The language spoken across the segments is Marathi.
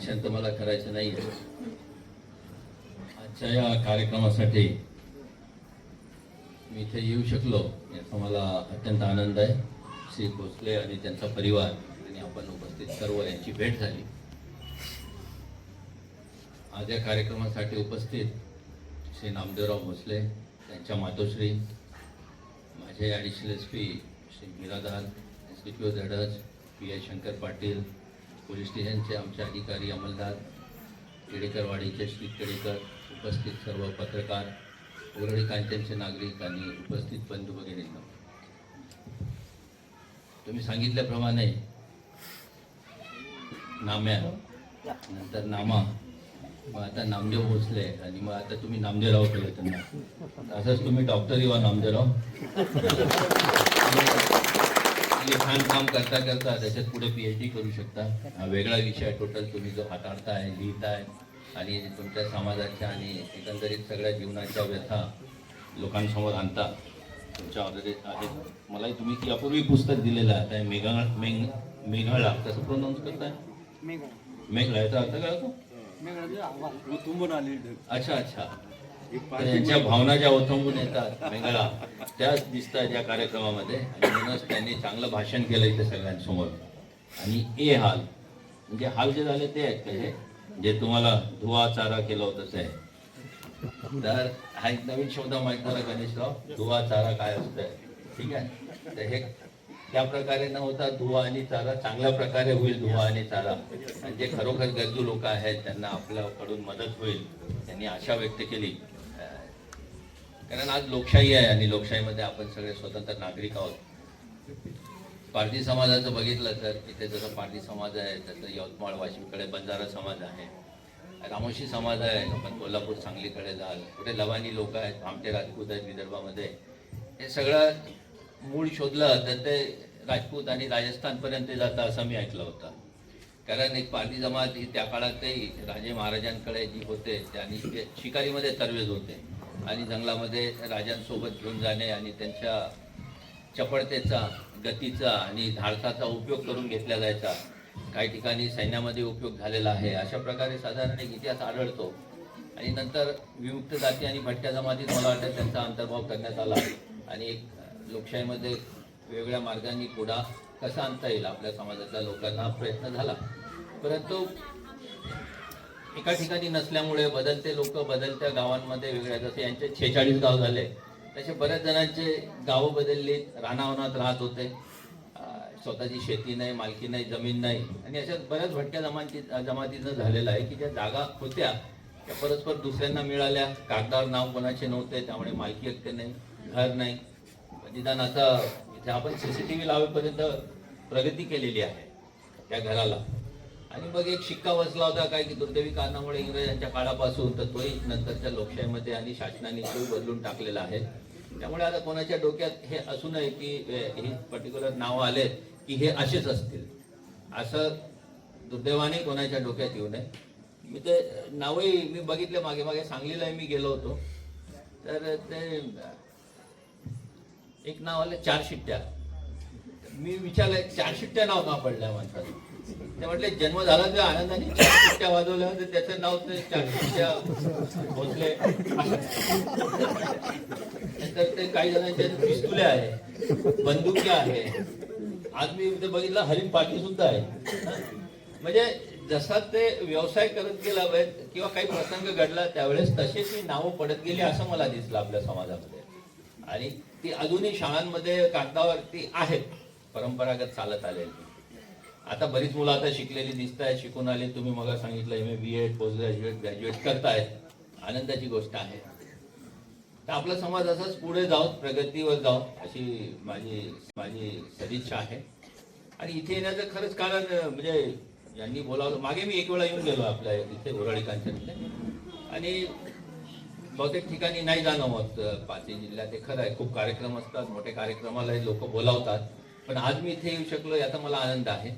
भाषण तर मला करायचं नाही आजच्या या कार्यक्रमासाठी मी इथे येऊ शकलो याचा मला अत्यंत आनंद आहे. श्री भोसले आणि त्यांचा परिवार आणि आपण उपस्थित सर्व यांची भेट झाली. आज या कार्यक्रमासाठी उपस्थित श्री नामदेवराव भोसले त्यांच्या मातोश्री माझे ॲडिशनल एस पी श्री मीरादार S D P O धडज P I Shankar Patil police स्टेशनचे आमचे अधिकारी अंमलदार केडेकरवाडीचे श्री केडेकर उपस्थित सर्व पत्रकार उरळी कांचनचे नागरिक आणि उपस्थित बंधू भगिनींना तुम्ही सांगितल्याप्रमाणे नाम्या नंतर नामा. मग आता नामदेव भोसले आणि मग आता तुम्ही नामदेवराव केलं त्यांना असंच तुम्ही डॉक्टर युवा नामदेवराव. लिखाण काम करता करता त्याच्यात पुढे पी एच डी करू शकता. हा वेगळा विषय टोटल तुम्ही जो हाताळताय लिहिताय आणि तुमच्या समाजाच्या आणि एकंदरीत सगळ्या जीवनाच्या व्यथा लोकांसमोर आणता तुमच्या ऑलरेडी आहेत. मलाही तुम्ही यापूर्वी पुस्तक दिलेलं आहे त्या मेघाळ मेघ मेघाळा कसं प्रोनाऊन्स करताय? मेघला. याचा अर्थ काय होतो? अच्छा अच्छा. त्यांच्या भावना ज्या ओथंबून येतात मेघाळा त्याच दिसतात या कार्यक्रमामध्ये. आणि म्हणूनच त्यांनी चांगलं भाषण केलं इथे सगळ्यांसमोर. आणि ए हाल म्हणजे हाल जे झाले ते आहेत का हे? जे तुम्हाला धुवा चारा केलं होतं आहे तर हा एक नवीन शब्द माहीत झाला गणेशराव. धुवा चारा काय असतंय? ठीक आहे? तर हे त्या प्रकारे न होता धुवा आणि चारा चांगल्या प्रकारे होईल धुवा आणि चारा. आणि जे खरोखर गरजू लोक आहेत त्यांना आपल्याकडून मदत होईल. त्यांनी आशा व्यक्त केली. कारण आज लोकशाही आहे आणि लोकशाहीमध्ये आपण सगळे स्वतंत्र नागरिक आहोत. पारधी समाजाचं बघितलं तर इथे जसं पारधी समाज आहे तसं यवतमाळ वाशिमकडे बंजारा समाज आहे. रामोशी समाज आहे आपण कोल्हापूर सांगलीकडे जाल. कुठे लवानी लोक आहेत आमचे राजपूत आहेत विदर्भामध्ये. हे सगळं मूळ शोधलं तर ते राजपूत आणि राजस्थानपर्यंत ते जातं असं मी ऐकलं होतं. कारण एक पारधी जमात ही त्या काळातही राजे महाराजांकडे जी होते त्यांनी शिकारीमध्ये तरवेज होते. आणि जंगलामध्ये राजांसोबत घेऊन जाणे आणि त्यांच्या चपळतेचा गतीचा आणि धाडसाचा उपयोग करून घेतला जायचा. काही ठिकाणी सैन्यामध्ये उपयोग झालेला आहे. अशा प्रकारे साधारण एक इतिहास आढळतो. आणि नंतर विमुक्त जाती आणि भटक्या जमातीत मला वाटतं त्यांचा अंतर्भाव करण्यात आला. आणि एक लोकशाहीमध्ये वेगवेगळ्या मार्गांनी पुढा कसा आणता येईल आपल्या समाजातल्या लोकांना हा प्रयत्न झाला. परंतु एका ठिकाणी नसल्यामुळे बदलते लोक बदलत्या गावांमध्ये वेगळ्या जसे यांचे छेचाळीस गाव झाले तसे बऱ्याच जणांचे गावं बदलली रानावनात राहत होते. स्वतःची शेती नाही मालकी नाही जमीन नाही. आणि अशा बऱ्याच भटक्या जमाती जमातीचं झालेलं आहे की ज्या जागा होत्या त्या परस्पर दुसऱ्यांना मिळाल्या. कागदावर नाव कोणाचे नव्हते त्यामुळे मालकी हक्क नाही घर नाही. निदान आता इथे आपण सीसीटीव्ही लावेपर्यंत प्रगती केलेली आहे त्या घराला. आणि मग एक शिक्का बसला होता काय की दुर्दैवी कारणामुळे इंग्रजांच्या काळापासून तर तोही नंतरच्या लोकशाहीमध्ये आणि शासनाने तो बदलून टाकलेला आहे. त्यामुळे आता कोणाच्या डोक्यात हे असू नये की हे ही पर्टिक्युलर नावं आले की हे असेच असतील. असं दुर्दैवाने कोणाच्या डोक्यात येऊ नये. मी ते नावही मी बघितले मागे मागे सांगलीलाही मी गेलो होतो. तर ते एक नाव आलं चार शिट्ट्या मी विचारलं चार शिट्ट्या नाव का पडल्या माणसाला ते म्हटले जन्म झाला तेव्हा आनंदाने चार वाजवल्या तर त्याचं नाव ते चार भोसले. नंतर ते काही जणांच्या पिस्तुल्या आहे बंदुक्या आहे. आज मी इथे बघितलं हरिण पाटी सुद्धा आहे. म्हणजे जसा ते व्यवसाय करत गेला किंवा काही प्रसंग घडला त्यावेळेस तशीच ही नावं पडत गेली असं मला दिसलं आपल्या समाजामध्ये. आणि ती अजूनही शाळांमध्ये कागदावरती आहेत परंपरागत चालत आलेली. आता बरीच मुलं आता शिकलेली दिसत आहेत शिकून आले. तुम्ही मला सांगितलं M A B Ed post graduate graduate करतायत. आनंदाची गोष्ट आहे. तर आपला समाज असाच पुढे जाऊन प्रगतीवर जाऊन अशी माझी माझी सदिच्छा आहे. आणि इथे येण्याचं खरंच कारण म्हणजे यांनी बोलावलं. मागे मी एक वेळा येऊन गेलो आपल्या इथे उरळी कांचनमध्ये आणि बहुतेक ठिकाणी नाही जाणं होत. पाचही जिल्ह्यात ते खरं आहे. खूप कार्यक्रम असतात मोठे कार्यक्रमालाही लोक बोलावतात. पण आज मी इथे येऊ शकलो याचा मला आनंद आहे.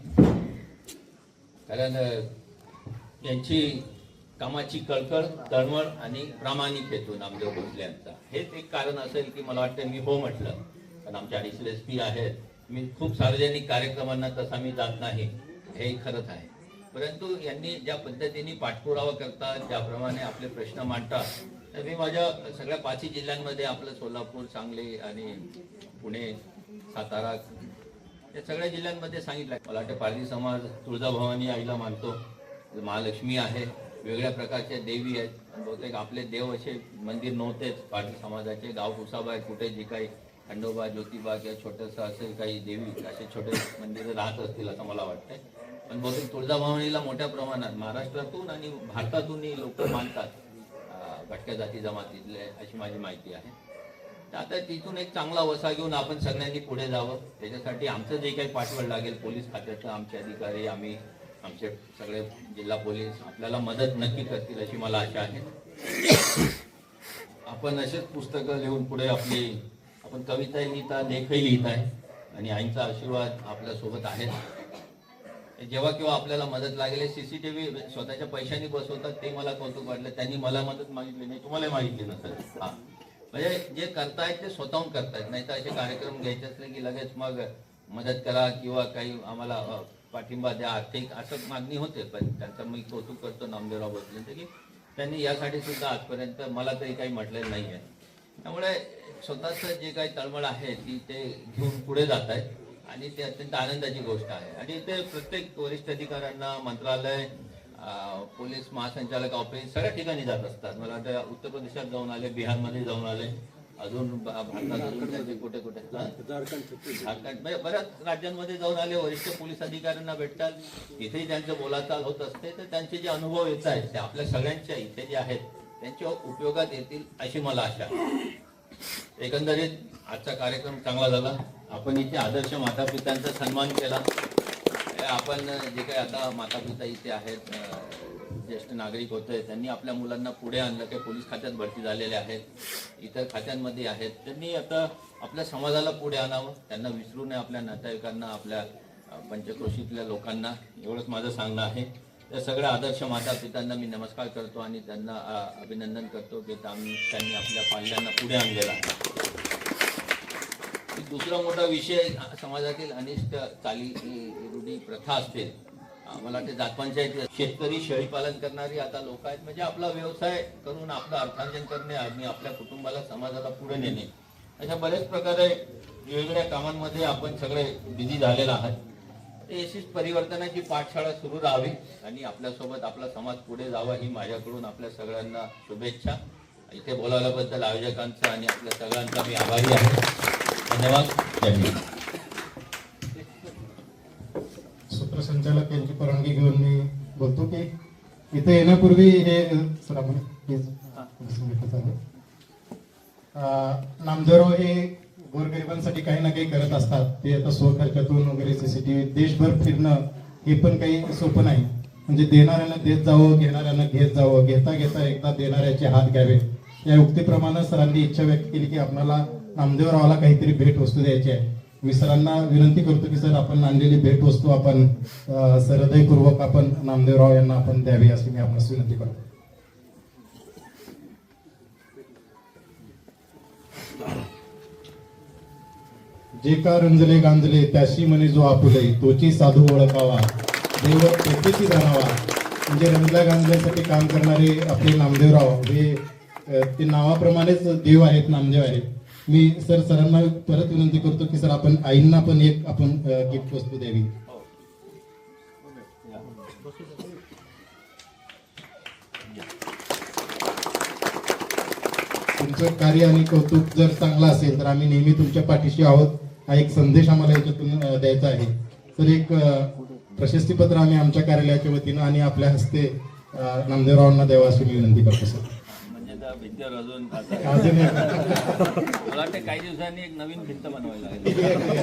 कारण यांची कामाची कळकळ तळमळ आणि प्रामाणिक हेतू नामदेव भोसले यांचा. हेच एक कारण असेल की मला वाटतं मी हो म्हटलं. पण आमच्या अडीचशे एस पी आहेत. मी खूप सार्वजनिक कार्यक्रमांना तसा मी जात नाही. हे खरंच आहे. परंतु यांनी ज्या पद्धतीने पाठपुरावा करतात ज्याप्रमाणे आपले प्रश्न मांडतात तर मी माझ्या सगळ्या पाचही जिल्ह्यांमध्ये आपलं सोलापूर सांगली आणि पुणे सातारा या सगळ्या जिल्ह्यांमध्ये सांगितलं. मला वाटतं पारधी समाज तुळजाभवानी आईला मानतो. महालक्ष्मी आहे. वेगळ्या प्रकारच्या देवी आहेत. बहुतेक आपले देव असे मंदिर नव्हतेच पारधी समाजाचे गाव आहे. कुठे जे काही खंडोबा ज्योतिबा किंवा छोटंसं असे काही देवी असे छोटे मंदिरं राहत असतील असं मला वाटतंय. पण बहुतेक तुळजाभवानीला मोठ्या प्रमाणात महाराष्ट्रातून आणि भारतातूनही लोक मानतात. भटक्या जाती जमातीतले अशी माझी माहिती आहे. आता तिथून एक चांगला वसा घेऊन आपण सगळ्यांनी पुढे जावं. त्याच्यासाठी आमचं जे काही पाठबळ लागेल पोलीस खात्याचं आमचे अधिकारी आम्ही आमचे सगळे जिल्हा पोलीस आपल्याला मदत नक्की करतील अशी मला आशा आहे. आपण असेच पुस्तकं लिहून पुढे आपली आपण कविताही लिहिता लेखही लिहित आहे. आणि आईंचा आशीर्वाद आपल्यासोबत आहे. जेव्हा केव्हा आपल्याला मदत लागेल सीसीटीव्ही स्वतःच्या पैशांनी बसवतात ते मला कौतुक वाटलं. त्यांनी मला मदत मागितली नाही तुम्हालाही मागितली नसेल. हा. म्हणजे जे करतायत ते स्वतःहून करतायत. नाही तर असे कार्यक्रम घ्यायचे असले की लगेच मग मदत करा किंवा काही आम्हाला पाठिंबा द्या आर्थिक असं मागणी होते. पण त्यांचं मी कौतुक करतो नामदेवराव भोसलेंचं की त्यांनी यासाठी सुद्धा आजपर्यंत मला तरी काही म्हटलेलं नाही आहे त्यामुळे स्वतःचं जे काही तळमळ आहे ती ते घेऊन पुढे जात आहेत आणि ते अत्यंत आनंदाची गोष्ट आहे. आणि ते प्रत्येक वरिष्ठ अधिकाऱ्यांना मंत्रालय पोलीस महासंचालक ऑफिस सगळ्या ठिकाणी जात असतात. मला वाटतं उत्तर प्रदेशात जाऊन आले बिहारमध्ये जाऊन आले. अजून भारतात कुठे कुठे? झारखंड म्हणजे बऱ्याच राज्यांमध्ये जाऊन आले वरिष्ठ पोलीस अधिकाऱ्यांना भेटतात. तिथेही त्यांचं बोलाचाल होत असते. तर त्यांचे जे अनुभव येत आहेत ते आपल्या सगळ्यांच्या इथे जे आहेत त्यांच्या उपयोगात येतील अशी मला आशा एकंदरीत आजचा कार्यक्रम चांगला झाला. आपण इथे आदर्श माता पित्यांचा सन्मान केला. आपण जे काही आता माता पिता इथे आहेत ज्येष्ठ नागरिक होते त्यांनी आपल्या मुलांना पुढे आणलं काही पोलीस खात्यात भरती झालेले आहेत इतर खात्यांमध्ये आहेत. त्यांनी आता आपल्या समाजाला पुढे आणावं त्यांना विसरू नये आपल्या नातेवाईकांना आपल्या पंचक्रोशीतल्या लोकांना. एवढंच माझं सांगणं आहे. त्या सगळ्या आदर्श माता पित्यांना मी नमस्कार करतो आणि त्यांना अभिनंदन करतो की त्यांनी त्यांनी आपल्या पाल्यांना पुढे आणलेला आहे. दुसरा मोठा विषय समाजातील अनिष्ट चाली रूढी प्रथा असतील मला वाटते जातपंचायत शेतकरी शेळी पालन करणारी आता लोक आहेत. म्हणजे आपला व्यवसाय करून आपलं अर्थार्जन करणे आणि आपल्या कुटुंबाला समाजाला पुढे नेणे. अशा बऱ्याच प्रकारे वेगवेगळ्या कामांमध्ये आपण सगळे बिझी झालेला आहात. अशीच परिवर्तनाची पाठशाळा सुरू राहावी आणि आपल्यासोबत आपला समाज पुढे जावा ही माझ्याकडून आपल्या सगळ्यांना शुभेच्छा. इथे बोलावल्याबद्दल आयोजकांचा आणि आपल्या सगळ्यांचा मी आभारी आहे. धन्यवाद. जय हिंद. सूत्रसंचालक यांची परवानगी घेऊन मी बोलतो की इथे येण्यापूर्वी हे सर आपण हे गोरगरिबांसाठी काही ना काही करत असतात. ते आता स्वखर्चातून वगैरे सीसीटीव्ही देशभर फिरणं हे पण काही सोपं नाही. म्हणजे देणाऱ्यांना देत जावं घेणाऱ्यांना घेत जावं. घेता घेता एकदा देणाऱ्याचे हात घ्यावे. या उक्तीप्रमाणे सरांनी इच्छा व्यक्त केली की आपल्याला नामदेवरावाला काहीतरी भेट वस्तू द्यायची आहे. मी सरांना विनंती करतो की सर आपण आणलेली भेट वस्तू आपण अं, सहृदयपूर्वक आपण नामदेवराव यांना आपण द्यावी अशी मी आपणास विनंती करतो. जे का रंजले गांजले त्याशी म्हणे जो आपुले तोची साधू ओळखावा देव तेथेची जाणावा म्हणजे रंजल्या गांजल्यासाठी काम करणारे आपले नामदेवराव हे ते नावाप्रमाणेच देव आहेत नामदेव आहेत. मी सर सरांना परत विनंती करतो की सर आपण आईंना पण एक आपण गिफ्ट वस्तू द्यावी. तुमचं कार्य आणि कौतुक जर चांगलं असेल तर आम्ही नेहमी तुमच्या पाठीशी आहोत. हा एक संदेश आम्हाला याच्यातून द्यायचा आहे. तर एक प्रशस्तीपत्र आम्ही आमच्या कार्यालयाच्या वतीनं आणि आपल्या हस्ते नामदेवरावांना द्यावं अशी मी विनंती करतो सर. भिंतीवर अजून आता मला वाटतं काही दिवसांनी एक नवीन भिंत बनवायला लागेल.